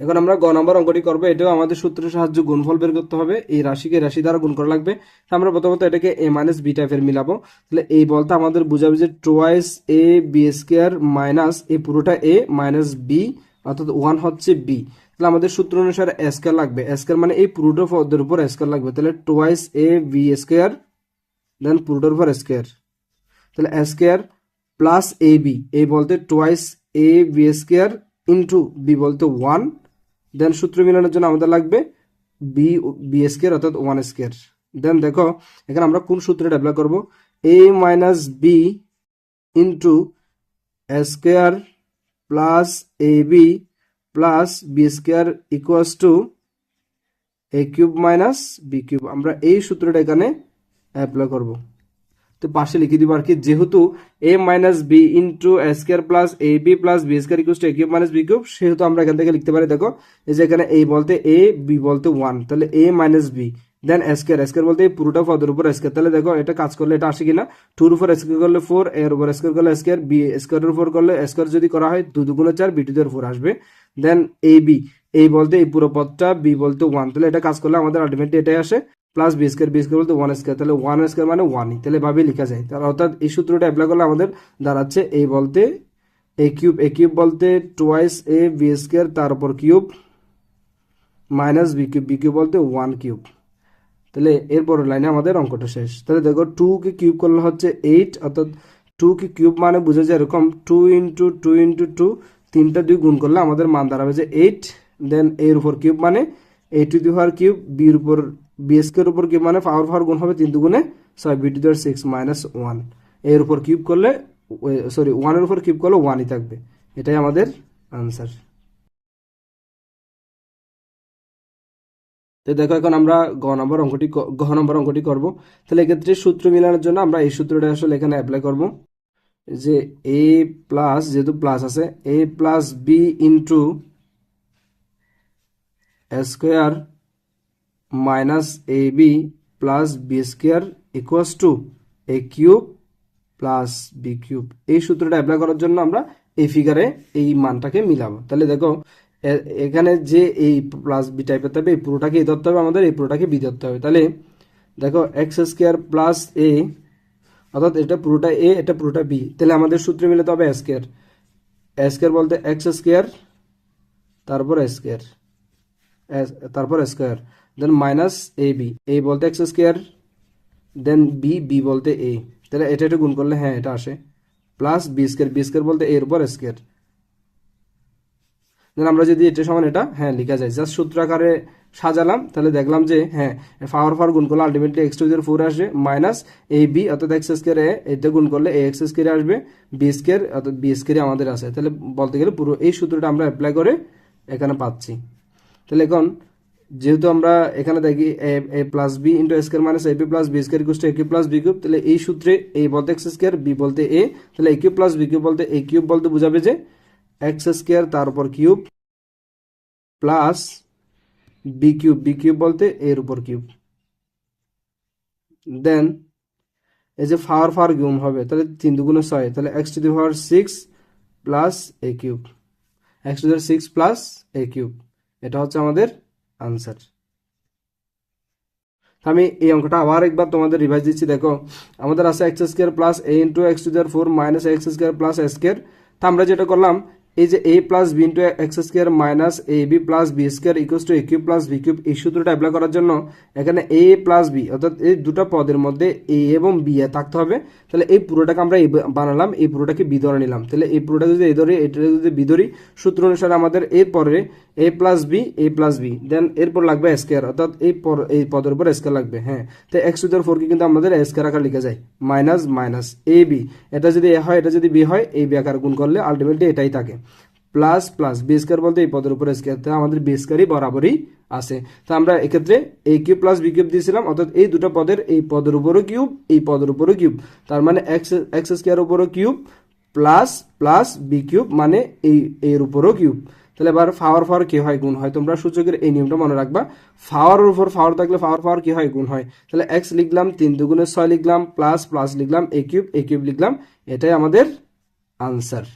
এখন আমরা গ নম্বর অঙ্কটি করব। এটাও আমাদের সূত্রের সাহায্যে গুণফল বের করতে হবে। এই রাশিকে রাশি দ্বারা গুণ করা লাগবে। আমরা প্রথমত এটাকে এ মাইনাস বি টাইপের মিলাবো। তাহলে এই বলতে আমাদের বুঝাবে যে twice A B square minus এই পুরোটা এ মাইনাস বি অর্থাৎ ওয়ান হচ্ছে বি তাহলে আমাদের সূত্র অনুসারে স্কোয়ার লাগবে। স্কোয়ার মানে এই পুরোটা পদের উপর স্কোয়ার লাগবে। তাহলে twice A B square then পুরোটার উপর স্কোয়ার তাহলে square plus A B A বলতে twice A B square into B বলতে ওয়ান দেন সূত্র মিলানোর জন্য আমাদের লাগবে বি বি স্কোয়ার অর্থাৎ ওয়ান স্কোয়ার দেন দেখো, এখানে আমরা কোন সূত্রটা অ্যাপ্লাই করব? A minus B into square plus A B plus B square equals to A cube minus B cube আমরা এই সূত্রটা এখানে অ্যাপ্লাই করব। তো পাশে লিখে দিব আর কি, যেহেতু A minus B into square plus A B plus B square equal to A cube minus B cube সেহেতু আমরা এখান থেকে লিখতে পারি, দেখো, এই যে এখানে এ বলতে এ বি বলতে ওয়ান তাহলে A minus B then square square বলতে পুরোটা পদের উপর স্কোয়ার তাহলে দেখো, এটা কাজ করলে এটা আসে কিনা? টুর উপর স্কোয়ার করলে ফোর এর উপর স্কোয়ার করলে স্কোয়ার বি স্কোয়ারের উপর করলে স্কোয়ার যদি করা হয় দু দুগুণে চার বি টু দের ফোর আসবে। দেন এ বি এই বলতে এই পুরো পদটা বি বলতে ওয়ান তাহলে এটা কাজ করলে আমাদের আলটিমেটলি এটাই আসে। Plus B square B square বলতে ওয়ান স্কোয়ার তাহলে ওয়ান স্কোয়ার মানে ওয়ানই তাহলে এভাবে লেখা যায়। তাহলে অর্থাৎ এই সূত্রটা অ্যাপ্লাই করলে আমাদের দাঁড়াচ্ছে এই বলতে এ কিউব এ কিউব বলতে টোয়াইস এ বি স্কোয়ার তার উপর cube minus B cube B cube বলতে ওয়ান কিউব তাহলে এরপর লাইনে আমাদের অঙ্কটা শেষ। তাহলে দেখো টু কে কিউব করলে হচ্ছে এইট অর্থাৎ টু কে কিউব মানে বুঝে যায় এরকম two into two into two তিনটা দুই গুণ করলে আমাদের মান দাঁড়াবে যে এইট দেন এর উপর কিউব মানে eight to the power cube বির উপর বি স্কোয়ার উপর কিউব মানে পাওয়ার পাওয়ার গুণ হবে তিন দুগুণে? ছয় B to the six minus ওয়ানের উপর কিউব করলে সরি ওয়ানের উপর কিউব করলে ওয়ানই থাকবে। এটাই আমাদের আনসার তো দেখো, এখন আমরা গ নম্বর অঙ্কটি ক- ঘ নম্বর অঙ্কটি করব। তাহলে এক্ষেত্রে সূত্র মিলানোর জন্য আমরা এই সূত্রটা আসলে এখানে অ্যাপ্লাই করব। যে এ প্লাস যেহেতু প্লাস আছে A plus B into square minus A B plus B square equals to A cube plus B cube এই সূত্রটা অ্যাপ্লাই করার জন্য আমরা এই ফিগারে এই মানটাকে মিলাবো। তাহলে দেখো এখানে যে এই প্লাস বি টাইপের থাকবে, এই পুরোটাকে এ ধরতে হবে? আমাদের এই পুরোটাকে বি ধরতে হবে? তাহলে দেখো এক্স স্কোয়ার প্লাস এ অর্থাৎ এটা পুরোটা এ এটা পুরোটা বি তাহলে আমাদের সূত্রে মিলাতে হবে স্কোয়ার স্কোয়ার বলতে এক্স স্কোয়ার তারপর স্কোয়ার তারপর square then minus A B A বলতে X square then B B বলতে এ তাহলে এটা এটা গুণ করলে হ্যাঁ এটা আসে। Plus B square B square বলতে এর উপর স্কোয়ার দেন আমরা যদি এটা সমান এটা হ্যাঁ লেখা যায়। জাস্ট সূত্র আকারে সাজালাম, তাহলে দেখলাম যে হ্যাঁ পাওয়ার পাওয়ার গুণ করলে আলটিমেটলি এক্স টু ফোর আসবে মাইনাস এ বি অর্থাৎ এক্স স্কোয়ার এ এটা গুণ করলে এ এক্স স্কোয়ার আসবে বি স্কোয়ার অর্থাৎ বি স্কোয়ার আমাদের আছে। তাহলে বলতে গেলে পুরো এই সূত্রটা আমরা অ্যাপ্লাই করে এখানে পাচ্ছি। তাহলে এখন যেহেতু আমরা এখানে দেখি A plus B into square minus A B plus B square equal to A cube plus B cube তাহলে এই সূত্রে এ বলতে এক্স স্কোয়ার বি বলতে এ তাহলে A cube plus B cube বলতে এ কিউব বলতে বোঝাবে যে এক্স স্কোয়ার তার উপর cube plus B cube B cube বলতে এর উপর কিউব দেন এই যে ফাওয়ার ফাওয়ার গুণ হবে, তাহলে তিন দুগুণে ছয়, তাহলে X to the power six plus A cube X to the six plus A cube এটা হচ্ছে আমাদের আনসার আমি এই অঙ্কটা আবার একবার তোমাদের রিভাইজ দিচ্ছি, দেখো। আমাদের আছে X square plus A into X to দেওয়ার four minus X square plus square তা আমরা যেটা করলাম, এই যে A plus B into X square minus A B plus B square equals to A cube plus B cube এই সূত্রটা apply করার জন্য এখানে এ প্লাস বি অর্থাৎ এই দুটো পদের মধ্যে এ এবং বি এ থাকতে হবে। তাহলে এই পুরোটাকে আমরা এ বানালাম, এই পুরোটাকে বি ধরে নিলাম। তাহলে এই পুরোটা যদি এ ধরি এটা যদি বি ধরি, সূত্র অনুসারে আমাদের এর পরে A plus B A plus B then এরপর লাগবে স্কোয়ার অর্থাৎ এই পর, এই পদের উপর স্কোয়ার লাগবে হ্যাঁ। তো এক্স টু ফোর কে কিন্তু আমাদের স্কোয়ার আকার লিখে যায়। মাইনাস মাইনাস এ বি এটা যদি এ হয়, এটা যদি বি হয়, এই বি আকার গুণ করলে আলটিমেটলি এটাই থাকে। প্লাস প্লাস বি স্কোয়ার বলতে এই পদের উপর স্কোয়ার তাহলে আমাদের বি স্কোয়ারই বরাবরই আছে। তো আমরা এক্ষেত্রে A cube plus B cube দিয়েছিলাম, অর্থাৎ এই দুটো পদের, এই পদের উপরও কিউব এই পদের উপরও কিউব তার মানে এক্স এক্স স্কোয়ার উপরও cube plus plus B cube মানে এই, এর উপরও কিউব তাহলে এবার ফাওয়ার ফাওয়ার কি হয়? গুণ হয়। তোমরা সূচকের এই নিয়মটা মনে রাখবা। ফাওয়ারের উপর ফাওয়ার থাকলে ফাওয়ার ফাওয়ার কি হয়? গুণ হয়। তাহলে এক্স লিখলাম, তিন দুগুণে ছয় লিখলাম প্লাস প্লাস লিখলাম এ কিউব এ কিউব লিখলাম। এটাই আমাদের আনসার